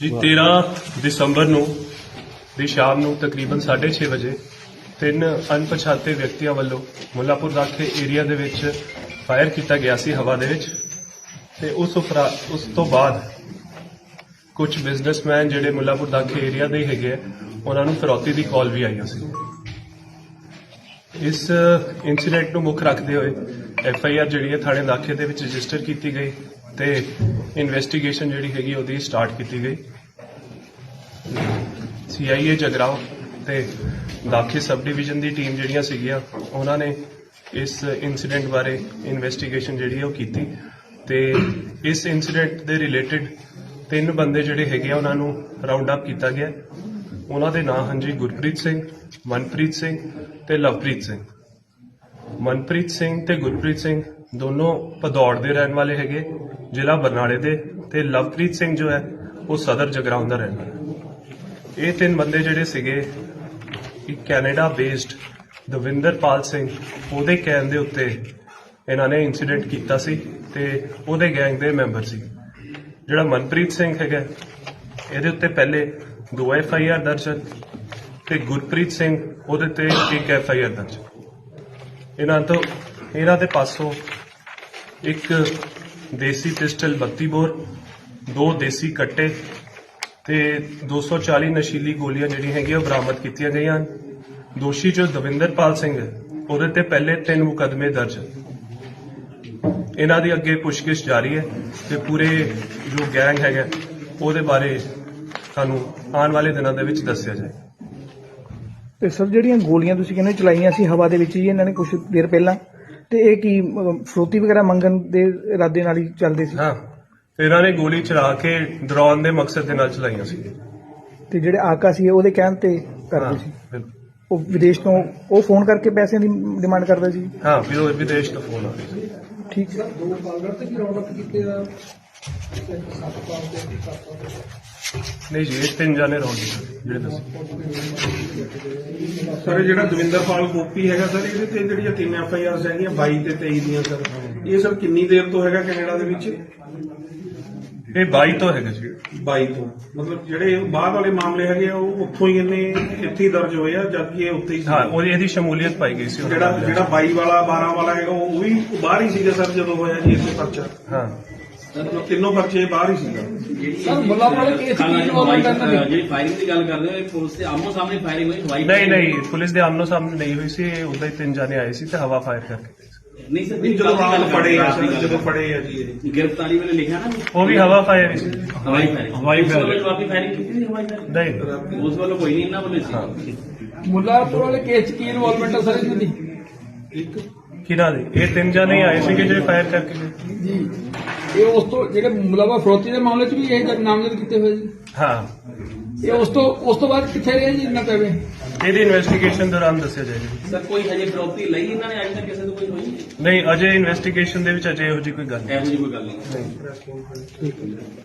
ਜੀ 13 ਦਸੰਬਰ ਨੂੰ ਦੀ ਸ਼ਾਮ ਨੂੰ ਤਕਰੀਬਨ 6:30 ਵਜੇ ਤਿੰਨ ਅਣਪਛਾਤੇ ਵਿਅਕਤੀਆਂ ਵੱਲੋਂ ਮੁੱਲਾਪੁਰ ਦਾਖੇ ਏਰੀਆ ਦੇ ਵਿੱਚ ਫਾਇਰ ਕੀਤਾ ਗਿਆ ਸੀ ਹਵਾ ਦੇ ਵਿੱਚ। ਤੇ ਉਸ ਉਸ ਤੋਂ ਬਾਅਦ ਕੁਝ ਬਿਜ਼ਨਸਮੈਨ ਜਿਹੜੇ ਮੁੱਲਾਪੁਰ ਦਾਖੇ ਏਰੀਆ ਦੇ ਹੈਗੇ ਆ, ਉਹਨਾਂ ਨੂੰ ਫਰੋਤੀ ਦੀ ਕਾਲ ਵੀ ਆਈਆਂ ਸੀ। ਇਸ ਇਨਸੀਡੈਂਟ ਨੂੰ ਮੁੱਖ ਰੱਖਦੇ ਹੋਏ ਐਫ ਆਈ ਆਰ ਜਿਹੜੀ ਹੈ ਥਾਣੇ ਦਾਖੇ ਦੇ ਵਿੱਚ ਰਜਿਸਟਰ ਕੀਤੀ ਗਈ। ਤੇ ਇਨਵੈਸਟੀਗੇਸ਼ਨ ਜਿਹੜੀ ਹੈਗੀ ਉਹਦੀ ਸਟਾਰਟ ਕੀਤੀ ਗਈ। ਸੀਆਈਏ ਜਗਰਾਓ ਤੇ ਦਾਖੇ ਸਬ ਡਿਵੀਜ਼ਨ ਦੀ ਟੀਮ ਜਿਹੜੀਆਂ ਸੀਗੀਆਂ, ਉਹਨਾਂ ਨੇ ਇਸ ਇਨਸੀਡੈਂਟ ਬਾਰੇ ਇਨਵੈਸਟੀਗੇਸ਼ਨ ਜਿਹੜੀ ਉਹ ਕੀਤੀ। ਤੇ ਇਸ ਇਨਸੀਡੈਂਟ ਦੇ ਰਿਲੇਟਡ ਤਿੰਨ ਬੰਦੇ ਜਿਹੜੇ ਹੈਗੇ ਆ, ਉਹਨਾਂ ਨੂੰ ਰਾਉਂਡ ਅਪ ਕੀਤਾ ਗਿਆ। ਉਹਨਾਂ ਦੇ ਨਾਂ ਹਨ ਜੀ ਗੁਰਪ੍ਰੀਤ ਸਿੰਘ, ਮਨਪ੍ਰੀਤ ਸਿੰਘ ਤੇ ਲਵਪ੍ਰੀਤ ਸਿੰਘ। ਮਨਪ੍ਰੀਤ ਸਿੰਘ ਤੇ ਗੁਰਪ੍ਰੀਤ ਸਿੰਘ ਦੋਨੋਂ ਭਦੌੜ ਦੇ ਰਹਿਣ ਵਾਲੇ ਹੈਗੇ, ਜ਼ਿਲ੍ਹਾ ਬਰਨਾਲੇ ਦੇ ਤੇ ਲਵਪ੍ਰੀਤ ਸਿੰਘ ਜੋ ਹੈ, ਉਹ ਸਦਰ ਜਗਰਾਉਂ ਦਾ ਰਹਿਣ ਵਾਲਾ ਇਹ ਤਿੰਨ ਬੰਦੇ ਜਿਹੜੇ ਸੀਗੇ ਇੱਕ ਕੈਨੇਡਾ ਬੇਸਡ ਦਵਿੰਦਰਪਾਲ ਸਿੰਘ, ਉਹਦੇ ਕਹਿਣ ਦੇ ਉੱਤੇ ਇਹਨਾਂ ਨੇ ਇਨਸੀਡੈਂਟ ਕੀਤਾ ਸੀ ਤੇ ਉਹਦੇ ਗੈਂਗ ਦੇ ਮੈਂਬਰ ਸੀ। ਜਿਹੜਾ ਮਨਪ੍ਰੀਤ ਸਿੰਘ ਹੈਗਾ, ਇਹਦੇ ਉੱਤੇ ਪਹਿਲੇ ਦੋ ਐਫ ਆਈ ਆਰ ਦਰਜ ਹਨ ਤੇ ਗੁਰਪ੍ਰੀਤ ਸਿੰਘ ਉਹਦੇ ਤੇ ਇੱਕ ਐਫ ਆਈ ਆਰ ਦਰਜ ਇਹਨਾਂ ਤੋਂ, ਇਹਨਾਂ ਦੇ ਪਾਸੋਂ ਇੱਕ ਦੇਸੀ ਪਿਸਟਲ 32 ਬੋਰ, ਦੋ ਦੇਸੀ ਕੱਟੇ ਤੇ 240 ਨਸ਼ੀਲੀ ਗੋਲੀਆਂ ਜਿਹੜੀਆਂ ਹੈਗੀਆਂ ਬਰਾਮਦ ਕੀਤੀਆਂ ਗਈਆਂ। ਹਨ ਦੋਸ਼ੀ ਜੋ ਦਵਿੰਦਰਪਾਲ ਸਿੰਘ ਹੈ, ਉਹਦੇ ਤੇ ਪਹਿਲੇ ਤਿੰਨ ਮੁਕਦਮੇ ਦਰਜ। ਇਹਨਾਂ ਦੀ ਅੱਗੇ ਪੁੱਛਗਿੱਛ ਜਾਰੀ ਹੈ ਤੇ ਪੂਰੇ ਜੋ ਗੈਂਗ ਹੈਗਾ, ਉਹਦੇ ਬਾਰੇ ਸਾਨੂੰ ਆਉਣ ਵਾਲੇ ਦਿਨਾਂ ਦੇ ਵਿੱਚ ਦੱਸਿਆ ਜਾਏ। ਤੇ ਸਰ, ਜਿਹੜੀਆਂ ਗੋਲੀਆਂ ਤੁਸੀਂ ਕਹਿੰਦੇ ਚਲਾਈਆਂ ਸੀ, ਹਵਾ ਦੇ ਵਿੱਚ ਹੀ ਇਹਨਾਂ ਨੇ ਕੁਝ ਦੇਰ ਪਹਿਲਾਂ? ਤੇ ਇਹ ਕੀ ਅਮ, ਫਰੋਤੀ ਵਗੈਰਾ ਮੰਗਣ ਦੇ ਇਰਾਦੇ ਨਾਲ ਹੀ ਚੱਲਦੇ ਸੀ? ਹਾਂ। ਤੇ ਇਹਨਾਂ ਨੇ ਗੋਲੀ ਚਲਾ ਕੇ ਡਰਾਉਣ ਦੇ ਮਕਸਦ ਦੇ ਨਾਲ ਚਲਾਈਆਂ ਸੀ। ਤੇ ਜਿਹੜੇ ਆਕਾ ਸੀ ਉਹਦੇ ਕਹਿਣ ਤੇ ਕਰਦੇ ਸੀ? ਬਿਲਕੁਲ। ਉਹ ਵਿਦੇਸ਼ ਤੋਂ ਉਹ ਫੋਨ ਕਰਕੇ ਪੈਸਿਆਂ ਦੀ ਡਿਮਾਂਡ ਕਰਦਾ ਸੀ? ਹਾਂ ਵੀ ਉਹ ਵਿਦੇਸ਼ ਤੋਂ ਫੋਨ ਆ ਰਿਹਾ ਸੀ। ਠੀਕ। ਹੈ ਨਹੀਂ ਜੀ ਇਹ ਤਿੰਨ ਜਾਣੇ ਰੌਂਡ ਜਿਹੜੇ ਦੱਸੇ। ਸਰ ਜਿਹੜਾ ਦਵਿੰਦਰਪਾਲ ਗੋਪੀ ਹੈਗਾ ਸਰ ਇਹਦੇ ਤੇ ਜਿਹੜੀਆਂ ਤਿੰਨ ਐਫ ਆਈ ਆਰਸ ਹੈਗੀਆਂ 22 ਤੇ 23 ਦੀਆਂ ਸਰ ਇਹ ਸਰ ਕਿੰਨੀ ਦੇਰ ਤੋਂ ਹੈਗਾ ਕੈਨੇਡਾ ਦੇ ਵਿੱਚ? ਇਹ 22 ਤੋਂ ਹੈਗਾ ਜੀ। 22 ਤੋਂ। ਮਤਲਬ ਜਿਹੜੇ ਬਾਅਦ ਵਾਲੇ ਮਾਮਲੇ ਹੈਗੇ ਆ ਉਹ ਉੱਥੋਂ ਹੀ ਇਹਨੇ ਇੱਥੇ ਹੀ ਦਰਜ ਹੋਏ ਆ ਜਦਕਿ ਇਹ ਉੱਥੇ ਹੀ ਸੀ। ਹਾਂ ਉਹਦੀ ਇਹਦੀ ਸ਼ਮੂਲੀਅਤ ਪਾਈ ਗਈ ਸੀ। ਜਿਹੜਾ। ਜਿਹੜਾ 22 ਵਾਲਾ 12 ਵਾਲਾ ਹੈਗਾ ਉਹ ਉਹ ਵੀ ਬਾਹਰ ਹੀ ਸੀਗਾ ਸਰ ਜਦੋਂ ਹੋਇਆ ਜੀ ਇੱਥੇ ਪਰਚਾ। ਹਾਂ। ਤਿੰਨੋਂ ਪਰਚੇ ਬਾਹਰ ਹੀ ਸੀਗਾ। ਸਰ ਮੁੱਲਾਪੁਰ ਵਾਲੇ ਕੇਸ ਕੀ ਇਨਵੋਲਵਮੈਂਟ ਇਹਨਾਂ ਦੀ ਜਿਹੜੀ ਫਾਇਰਿੰਗ ਦੀ ਗੱਲ ਕਰਦੇ ਹੋ ਇਹ ਪੁਲਿਸ ਦੇ ਆਮੋ ਸਾਹਮਣੇ ਫਾਇਰਿੰਗ ਹੋਈ ਹਵਾਈ ਨਹੀਂ ਨਹੀਂ ਪੁਲਿਸ ਦੇ ਆਮਨੋ ਸਾਹਮਣੇ ਨਹੀਂ ਹੋਈ ਸੀ ਇਹ ਉਦਾਂ ਹੀ ਤਿੰਨ ਜਾਣੇ ਆਏ ਸੀ ਤੇ ਹਵਾ ਫਾਇਰ ਕਰਕੇ। ਨਹੀਂ ਸਰ ਜਦੋਂ ਆਪ ਫੜੇ ਆ ਜਦੋਂ ਫੜੇ ਆ ਜੀ ਇਹ। ਗ੍ਰਿਫਤਾਰੀ ਵੇਲੇ ਲਿਖਿਆ ਨਾ ਉਹ ਵੀ ਹਵਾ ਫਾਇਰ ਹੀ ਸੀ। ਹਵਾਈ ਫਾਇਰਿੰਗ ਹਵਾਈ ਉਸ ਵੱਲੋਂ firing। ਜਵਾਬੀ ਫਾਇਰਿੰਗ ਕੀਤੀ ਸੀ ਹਵਾਈ ਫਾਇਰਿੰਗ ਨਹੀਂ। ਉਸ ਵੱਲੋਂ ਕੋਈ ਨਹੀਂ ਇਹਨਾਂ ਵੱਲੋਂ ਸੀ। ਮੁੱਲਾਪੁਰ ਵਾਲੇ ਕੇਸ ਕੀ ਇਨਵੋਲਵਮੈਂਟ ਹੈ ਸਰ ਇਹਨਾਂ ਦੀ ਇੱਕ ਕਿਹਨਾਂ ਦੇ? ਇਹ ਤਿੰਨ ਜਾਣੇ ਆਏ ਸੀਗੇ ਜਿਹੜੇ ਫਾਇਰ ਕਰਕੇ ਜੀ। ਇਹ ਉਸ ਤੋਂ ਜਿਹੜੇ ਮੁਲਾਵਾ ਫਰੋਤੀ ਦੇ ਮਾਮਲੇ 'ਚ ਵੀ ਇਹ ਜਦ ਨਾਮਜ਼ਦ ਕੀਤੇ ਹੋਏ ਜੀ ਹਾਂ। ਇਹ ਉਸ ਤੋਂ ਉਸ ਤੋਂ ਬਾਅਦ ਕਿੱਥੇ ਰਹੇ ਜੀ ਇੰਨਾ ਪੈਵੇ ਇਹਦੀ ਇਨਵੈਸਟੀਗੇਸ਼ਨ ਦੌਰਾਨ ਦੱਸਿਆ ਜਾਏਗਾ ਸਰ ਕੋਈ ਹਜੇ ਫਿਰੌਤੀ ਲਈ ਇਹਨਾਂ ਨੇ ਅੱਜ ਤੱਕ ਕਿਸੇ ਤੋਂ ਕੋਈ ਹੋਈ ਨਹੀਂ। ਅਜੇ ਇਨਵੈਸਟੀਗੇਸ਼ਨ ਦੇ ਵਿੱਚ ਅਜੇ ਇਹੋ ਜਿਹੀ ਕੋਈ ਗੱਲ ਨਹੀਂ। ਇਹੋ ਜਿਹੀ ਕੋਈ ਗੱਲ ਨਹੀਂ।